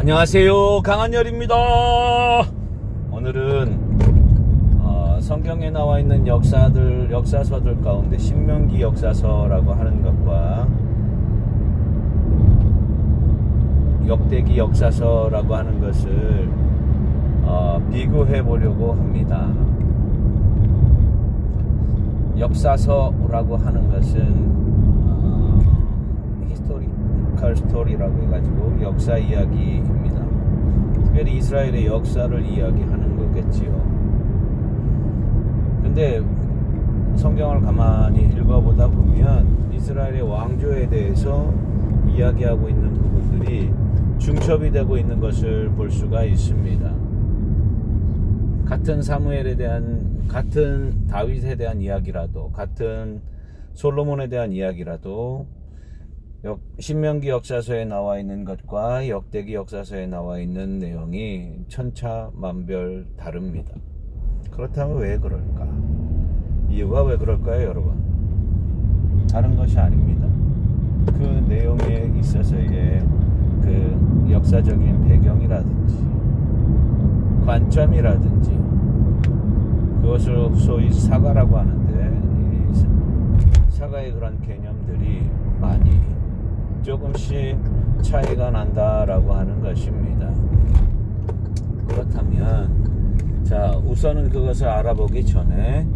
안녕하세요. 강한열입니다. 오늘은 어, 성경에 나와 있는 역사들 역사서들 가운데 신명기 역사서라고 하는 것과 역대기 역사서라고 하는 것을 어, 비교해 보려고 합니다. 역사서라고 하는 것은 어, 히스토리컬 스토리라고 해가지고 역사 이야기입니다. 특별히 이스라엘의 역사를 이야기하는 거겠지요. 근데 성경을 가만히 읽어보다 보면 이스라엘의 왕조에 대해서 이야기하고 있는 부분들이 중첩이 되고 있는 것을 볼 수가 있습니다. 같은 사무엘에 대한 같은 다윗에 대한 이야기라도 같은 솔로몬에 대한 이야기라도 역- 신명기 역사서에 나와 있는 것과 역대기 역사서에 나와 있는 내용이 천차만별 다릅니다. 그렇다면 왜 그럴까? 이유가 왜 그럴까요, 여러분? 다른 것이 아닙니다. 그 내용에 있어서의 그 역사적인 배경이라든지 관점이라든지 그것을 소위 사과라고 하는데 이 사과의 그런 개념들이 많이 조금씩 차이가 난다라고 하는 것입니다. 그렇다면 자 우선은 그것을 알아보기 전에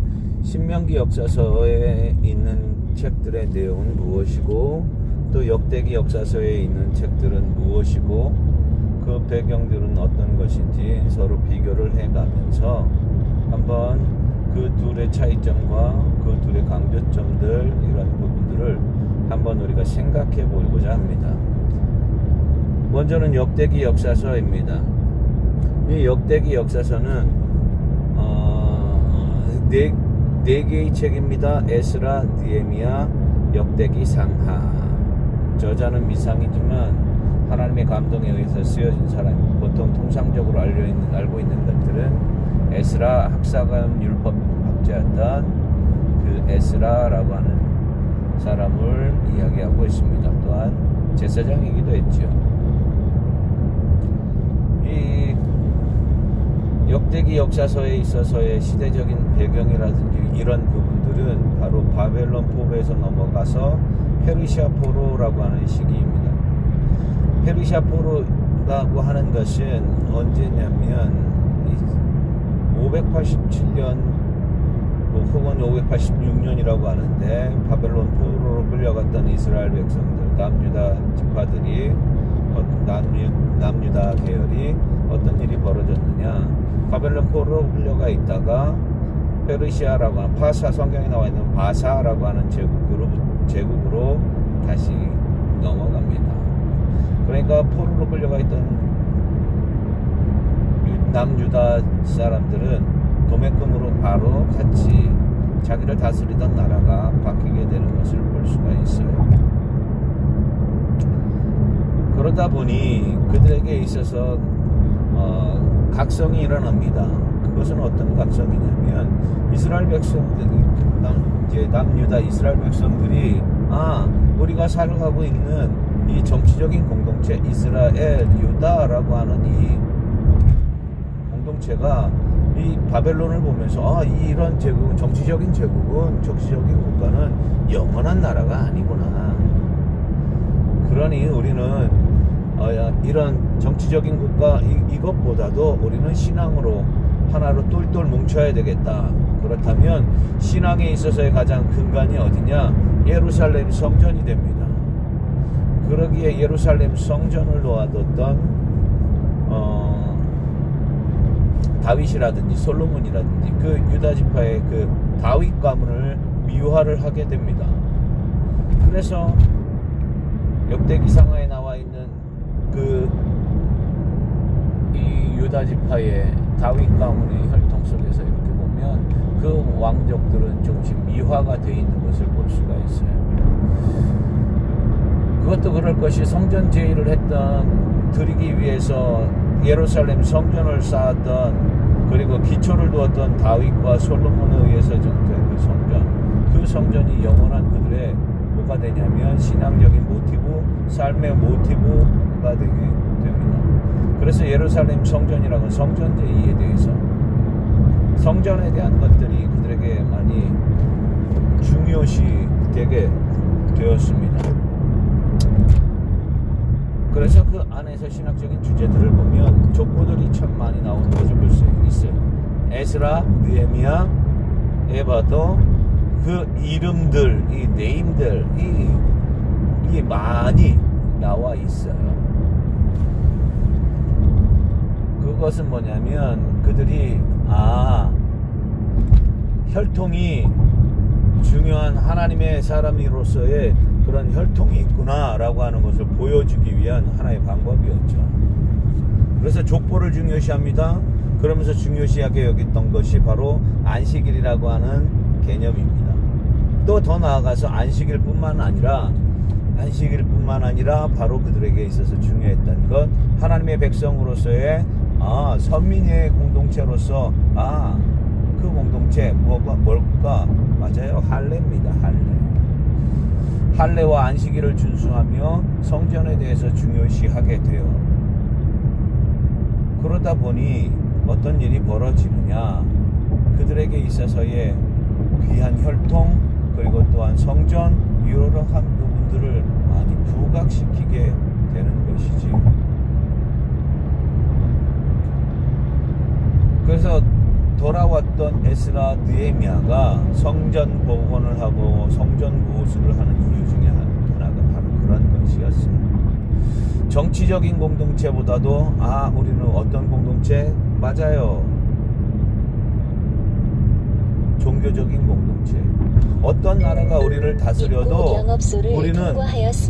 신명기 역사서에 있는 책들의 내용은 무엇이고 또 역대기 역사서에 있는 책들은 무엇이고 그 배경들은 어떤 것인지 서로 비교를 해가면서 한번 그 둘의 차이점과 그 둘의 강조점들 이런 부분들을 한번 우리가 생각해 보고자 합니다. 먼저는 역대기 역사서입니다. 이 역대기 역사서는 어, 네, 네 개의 책입니다. 에스라, 니에미야, 역대기, 상하. 저자는 미상이지만 하나님의 감동에 의해서 쓰여진 사람 보통 통상적으로 알려 있는, 알고 있는 것들은 에스라 학사관 율법 학자였던 그 에스라라고 하는 사람을 이야기하고 있습니다. 또한 제사장이기도 했죠. 이 역대기 역사서에 있어서의 시대적인 배경이라든지 이런 부분들은 바로 바벨론 포로에서 넘어가서 페르시아 포로라고 하는 시기입니다. 페르시아 포로라고 하는 것은 언제냐면 587년 혹은 586년이라고 하는데 바벨론 포로 로 끌려갔던 이스라엘 백성들 남유다 지파들이 어, 남유, 남유다 계열이 어떤 일이 벌어졌느냐 바벨론 포로로 끌려가 있다가 페르시아라고 하는 파사 성경에 나와 있는 바사라고 하는 제국으로 제국으로 다시 넘어갑니다. 그러니까 포로로 끌려가 있던 유- 남유다 사람들은 도매금으로 바로 같이 자기를 다스리던 나라가 바뀌게 되는 것을 볼 수가 있어요. 그러다 보니 그들에게 있어서 어, 각성이 일어납니다. 그것은 어떤 각성이냐면 이스라엘 백성들이 남, 이제 남유다 이스라엘 백성들이 아 우리가 살아가고 있는 이 정치적인 공동체 이스라엘 유다라고 하는 이 공동체가 이 바벨론을 보면서 아 이런 제국 정치적인 제국은 정치적인 국가는 영원한 나라가 아니구나. 그러니 우리는 어, 야, 이런 정치적인 국가 이, 이것보다도 우리는 신앙으로 하나로 똘똘 뭉쳐야 되겠다. 그렇다면 신앙에 있어서의 가장 근간이 어디냐? 예루살렘 성전이 됩니다. 그러기에 예루살렘 성전을 놓아뒀던 어, 다윗이라든지 솔로몬이라든지 그 유다 지파의 그 다윗 가문을 미화를 하게 됩니다. 그래서 역대기 상하에 나와 있는 그 이 유다 지파의 다윗 가문의 혈통 속에서 이렇게 보면 그 왕족들은 조금씩 미화가 되어 있는 것을 볼 수가 있어요. 그것도 그럴 것이 성전 제의를 했던 드리기 위해서 예루살렘 성전을 쌓았던 그리고 기초를 두었던 다윗과 솔로몬에 의해서 정된 그 성전 그 성전이 영원한 그들의 뭐가 되냐면 신앙적인 모티브 삶의 모티브가 되게 됩니다 예루살렘 성전이라고 성전 제의에 대해서 성전에 대한 것들이 그들에게 많이 중요시 되게 되었습니다. 그래서 그 안에서 신학적인 주제들을 보면 족보들이 참 많이 나오는 것을 볼 수 있어요. 에스라, 느헤미야, 에바도 그 이름들, 이 네임들, 이, 이 많이 나와 있어요. 그것은 뭐냐면 그들이 아 혈통이 중요한 하나님의 사람으로서의 그런 혈통이 있구나라고 하는 것을 보여주기 위한 하나의 방법이었죠. 그래서 족보를 중요시합니다. 그러면서 중요시하게 여겼던 것이 바로 안식일이라고 하는 개념입니다. 또 더 나아가서 안식일뿐만 아니라 안식일뿐만 아니라 바로 그들에게 있어서 중요했던 것 하나님의 백성으로서의 아 선민의 공동체로서 아 그 공동체 뭐가 뭘까? 맞아요. 할례입니다. 할례. 할례와 안식일을 준수하며 성전에 대해서 중요시하게 돼요. 그러다 보니 어떤 일이 벌어지느냐? 그들에게 있어서의 귀한 혈통 그리고 또한 성전 이러한 부분들을 많이 부각시키게 되는 것이지요. 그래서 돌아왔던 에스라 느헤미야가 성전 복원을 하고 성전 구호수를 하는 이유 중에 하나가 바로 그런 것이었어요. 정치적인 공동체보다도 아 우리는 어떤 공동체 맞아요. 종교적인 공동체. 어떤 나라가 우리를 다스려도 우리는.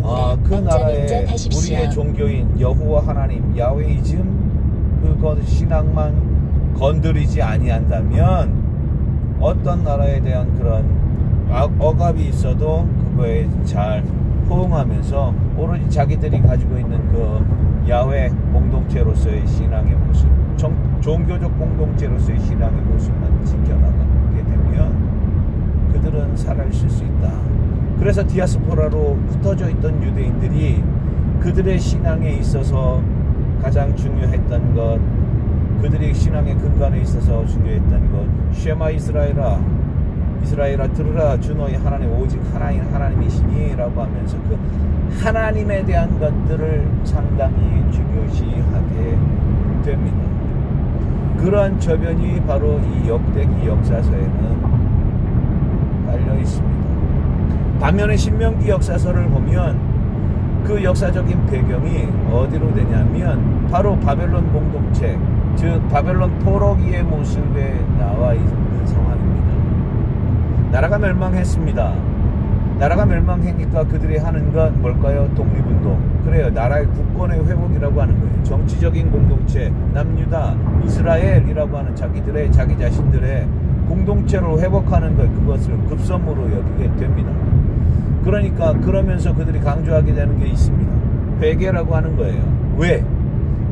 아, 그 나라의. 우리의 종교인 여호와 하나님 야훼이즘 그것 신앙만 건드리지 아니한다면 어떤 나라에 대한 그런 악- 억압이 있어도 그거에 잘 호응하면서 오로지 자기들이 가지고 있는 그 야훼 공동체로서의 신앙의 모습, 정- 종교적 공동체로서의 신앙의 모습만 지켜나가게 되면 그들은 살아있을 수 있다. 그래서 디아스포라로 흩어져 있던 유대인들이 그들의 신앙에 있어서 가장 중요했던 것, 그들의 신앙의 근간에 있어서 중요했던 것, 쉐마 이스라엘아, 이스라엘아 들으라 주 너희 하나님 오직 하나님 하나님이시니라고 하면서 그 하나님에 대한 것들을 상당히 중요시하게 됩니다. 그러한 저변이 바로 이 역대기 역사서에는 깔려 있습니다. 반면에 신명기 역사서를 보면 그 역사적인 배경이 어디로 되냐면 바로 바벨론 공동체, 즉 바벨론 포로기의 모습에 나와 있는 상황입니다. 나라가 멸망했습니다. 나라가 멸망하니까 그들이 하는 건 뭘까요? 독립운동. 그래요. 나라의 국권의 회복이라고 하는 거예요. 정치적인 공동체, 남유다, 이스라엘이라고 하는 자기들의, 자기 자신들의 공동체로 회복하는 것, 그것을 급선무로 여기게 됩니다. 그러니까 그러면서 그들이 강조하게 되는 게 있습니다. 회개라고 하는 거예요. 왜?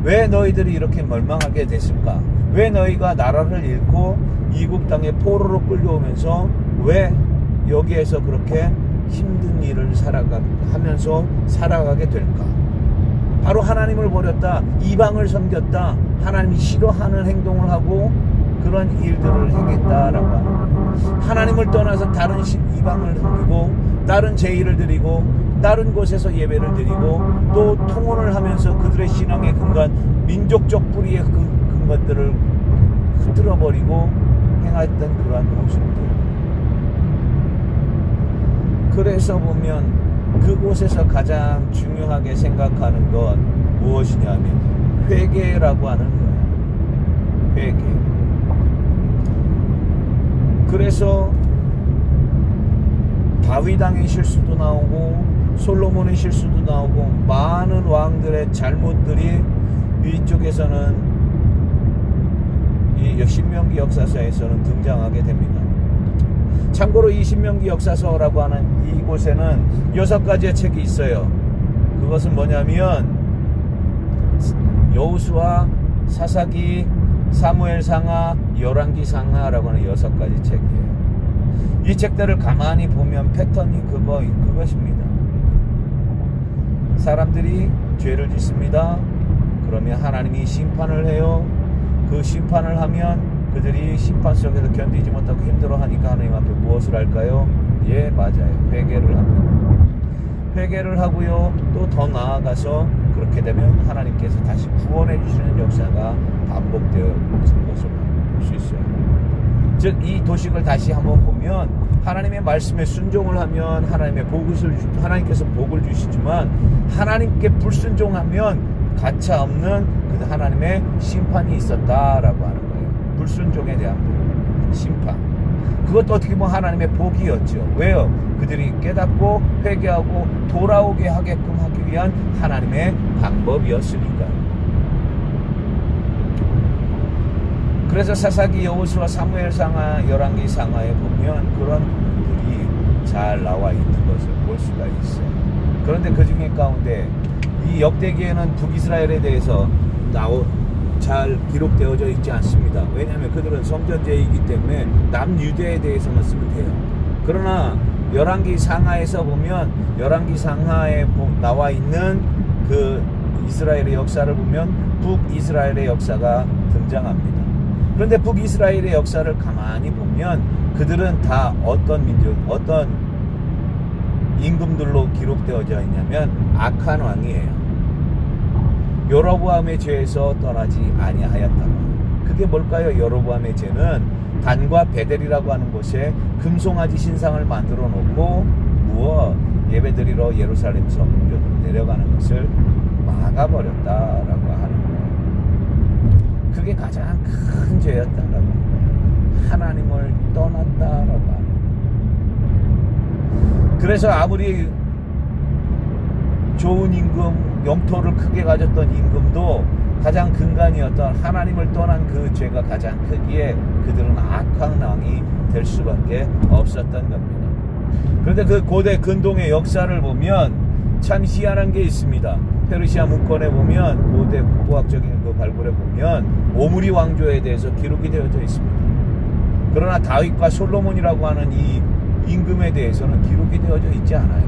왜 너희들이 이렇게 멸망하게 됐을까? 왜 너희가 나라를 잃고 이국 땅에 포로로 끌려오면서 왜 여기에서 그렇게 힘든 일을 살아가 하면서 살아가게 될까? 바로 하나님을 버렸다, 이방을 섬겼다, 하나님이 싫어하는 행동을 하고 그런 일들을 행했다라고 하는 거예요. 하나님을 떠나서 다른 신 이방을 섬기고 다른 제의를 드리고 다른 곳에서 예배를 드리고 또 통혼을 하면서 그들의 신앙의 근간 민족적 뿌리의 그 근간들을 흐트러 버리고 행했던 그러한 모습들. 그래서 보면 그곳에서 가장 중요하게 생각하는 건 무엇이냐면 회개라고 하는 거예요. 회개. 그래서 다윗 왕의 실수도 나오고 솔로몬의 실수도 나오고 많은 왕들의 잘못들이 이쪽에서는 이 신명기 역사서에서는 등장하게 됩니다. 참고로 이 신명기 역사서라고 하는 이곳에는 여섯 가지의 책이 있어요. 그것은 뭐냐면 여우수와 사사기, 사무엘 상하, 열왕기 상하라고 하는 여섯 가지 책이에요. 이 책들을 가만히 보면 패턴이 그거 그것입니다. 사람들이 죄를 짓습니다. 그러면 하나님이 심판을 해요. 그 심판을 하면 그들이 심판 속에서 견디지 못하고 힘들어하니까 하나님 앞에 무엇을 할까요? 예, 맞아요. 회개를 합니다. 회개를 하고요. 또 더 나아가서 그렇게 되면 하나님께서 다시 구원해 주시는 역사가 반복되어진 것을 볼 수 있어요. 즉 이 도식을 다시 한번 보면 하나님의 말씀에 순종을 하면 하나님의 복을 주- 하나님께서 복을 주시지만 하나님께 불순종하면 가차 없는 그 하나님의 심판이 있었다라고 하는 거예요. 불순종에 대한 심판. 그것도 어떻게 보면 하나님의 복이었죠. 왜요? 그들이 깨닫고 회개하고 돌아오게 하게끔 하기 위한 하나님의 방법이었으니까. 그래서 사사기 여호수아 사무엘 상하 열왕기 상하에 보면 그런 부분들이 잘 나와 있는 것을 볼 수가 있어요. 그런데 그 중에 가운데 이 역대기에는 북이스라엘에 대해서 나오 잘 기록되어져 있지 않습니다. 왜냐하면 그들은 성전제이기 때문에 남유대에 대해서만 쓰면 돼요. 그러나 열왕기 상하에서 보면 열왕기 상하에 보- 나와 있는 그 이스라엘의 역사를 보면 북이스라엘의 역사가 등장합니다. 그런데 북이스라엘의 역사를 가만히 보면 그들은 다 어떤 민족, 어떤 임금들로 기록되어져 있냐면 악한 왕이에요. 여로보암의 죄에서 떠나지 아니하였다. 그게 뭘까요? 여로보암의 죄는 단과 베델이라고 하는 곳에 금송아지 신상을 만들어 놓고 무엇 예배드리러 예루살렘 성전으로 내려가는 것을 막아버렸다라고. 그게 가장 큰 죄였다라고 하는 거예요. 하나님을 떠났다라고 하는. 그래서 아무리 좋은 임금, 영토를 크게 가졌던 임금도 가장 근간이었던 하나님을 떠난 그 죄가 가장 크기에 그들은 악한 왕이 될 수밖에 없었던 겁니다. 그런데 그 고대 근동의 역사를 보면 참 희한한 게 있습니다. 페르시아 문건에 보면 고대 국보학적인 그 발굴에 보면 오므리 왕조에 대해서 기록이 되어져 있습니다. 그러나 다윗과 솔로몬이라고 하는 이 임금에 대해서는 기록이 되어져 있지 않아요.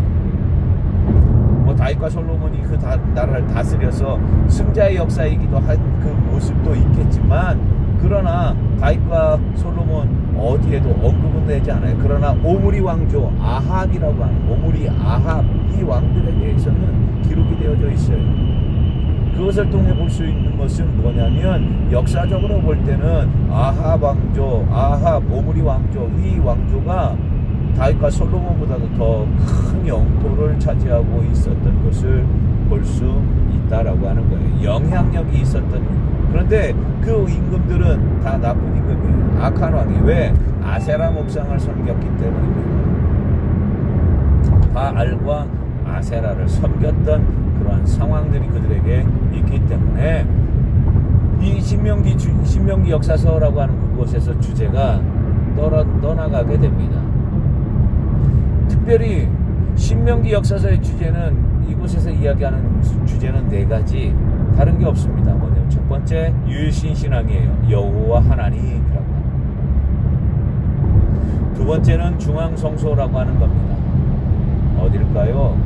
뭐 다윗과 솔로몬이 그 다- 나라를 다스려서 승자의 역사이기도 한 그 모습도 있겠지만 그러나 다윗과 솔로몬 어디에도 언급은 되지 않아요. 그러나 오므리 왕조 아합이라고 하는 오므리 아합 이 왕들에 대해서는 기록이 되어져 있어요. 그것을 통해 볼 수 있는 것은 뭐냐면 역사적으로 볼 때는 아합 왕조, 아합 오므리 왕조 이 왕조가 다윗과 솔로몬보다도 더 큰 영토를 차지하고 있었던 것을 볼 수 있다라고 하는 거예요. 영향력이 있었던 그런데 그 임금들은 다 나쁜 임금이에요. 악한 왕이 왜 아세라 목상을 섬겼기 때문입니다. 바알과 아세라를 섬겼던 상황들이 그들에게 있기 때문에 이 신명기 주, 신명기 역사서라고 하는 그곳에서 주제가 떠나, 떠나가게 됩니다. 특별히 신명기 역사서의 주제는 이곳에서 이야기하는 주- 주제는 네 가지 다른 게 없습니다. 뭐냐면 첫 번째 유일신 신앙이에요. 여호와 하나님이라고 거. 두 번째는 중앙 성소라고 하는 겁니다. 어딜까요?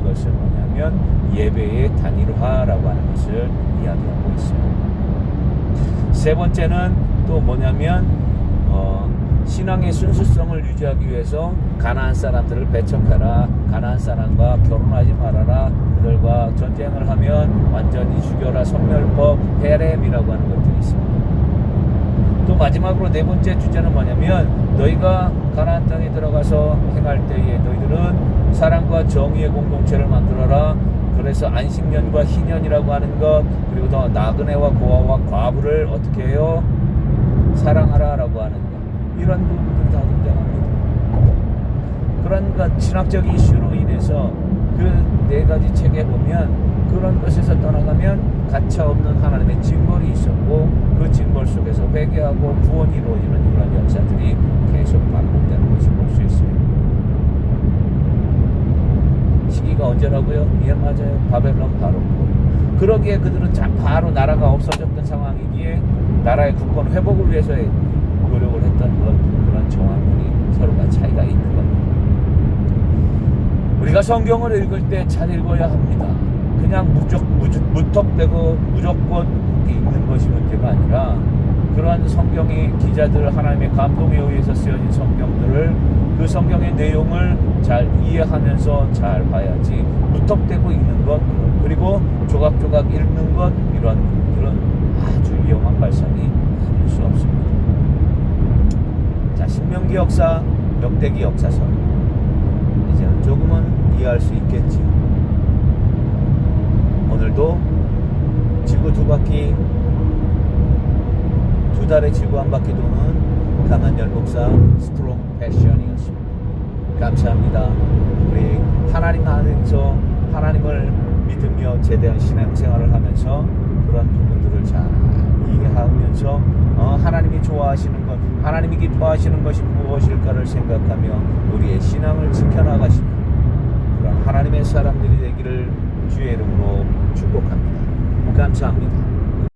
이것은 뭐냐면 예배의 단일화라고 하는 것을 이야기하고 있어요. 세 번째는 또 뭐냐면 어, 신앙의 순수성을 유지하기 위해서 가나안 사람들을 배척하라. 가나안 사람과 결혼하지 말아라. 그들과 전쟁을 하면 완전히 죽여라. 성멸법 헤렘이라고 하는 것들이 있습니다. 또 마지막으로 네 번째 주제는 뭐냐면 너희가 가나안 땅에 들어가서 행할 때에 너희들은 사랑과 정의의 공동체를 만들어라. 그래서 안식년과 희년이라고 하는 것 그리고 더 나그네와 고아와 과부를 어떻게 해요? 사랑하라라고 하는 것 이런 부분들이 다 등장합니다. 그런 것 신학적 이슈로 인해서 그 네 가지 책에 보면 그런 것에서 떠나가면 가차 없는 하나님의 징벌 이 있었고 그 징벌 속에서 회개하고 구원이 이루어지는 이런 역사들이 계속 반복되는 것을 볼 수 있어요. 시기가 언제라고요? 예 맞아요. 바벨론 바로. 그러기에 그들은 자, 바로 나라가 없어졌던 상황이기에 나라의 국권 회복을 위해서 노력을 했던 것 그런 정황들이 서로가 차이가 있는 겁니다. 우리가 성경을 읽을 때 잘 읽어야 합니다. 그냥 무적, 무적, 무턱대고 무조건 있는 것이 문제가 아니라 그러한 성경의 기자들 하나님의 감동에 의해서 쓰여진 성경들을 그 성경의 내용을 잘 이해하면서 잘 봐야지 무턱대고 읽는 것 그리고 조각조각 읽는 것 이런 그런 아주 위험한 발상이 아닐 수 없습니다. 자 신명기 역사, 역대기 역사서 이제는 조금은 이해할 수 있겠지요. 오늘도 지구 두 바퀴 두 달의 지구 한 바퀴 도는 강한열 목사 스트롱 패션이었습니다. 감사합니다. 우리 하나님 안에서 하나님을 믿으며 제대한 신앙생활을 하면서 그런 부분들을 잘 이해하면서 어, 하나님이 좋아하시는 것, 하나님이 기뻐하시는 것이 무엇일까를 생각하며 우리의 신앙을 지켜나가시는 그런 하나님의 사람들이 되기를 주의 이름으로 축복합니다. 감사합니다.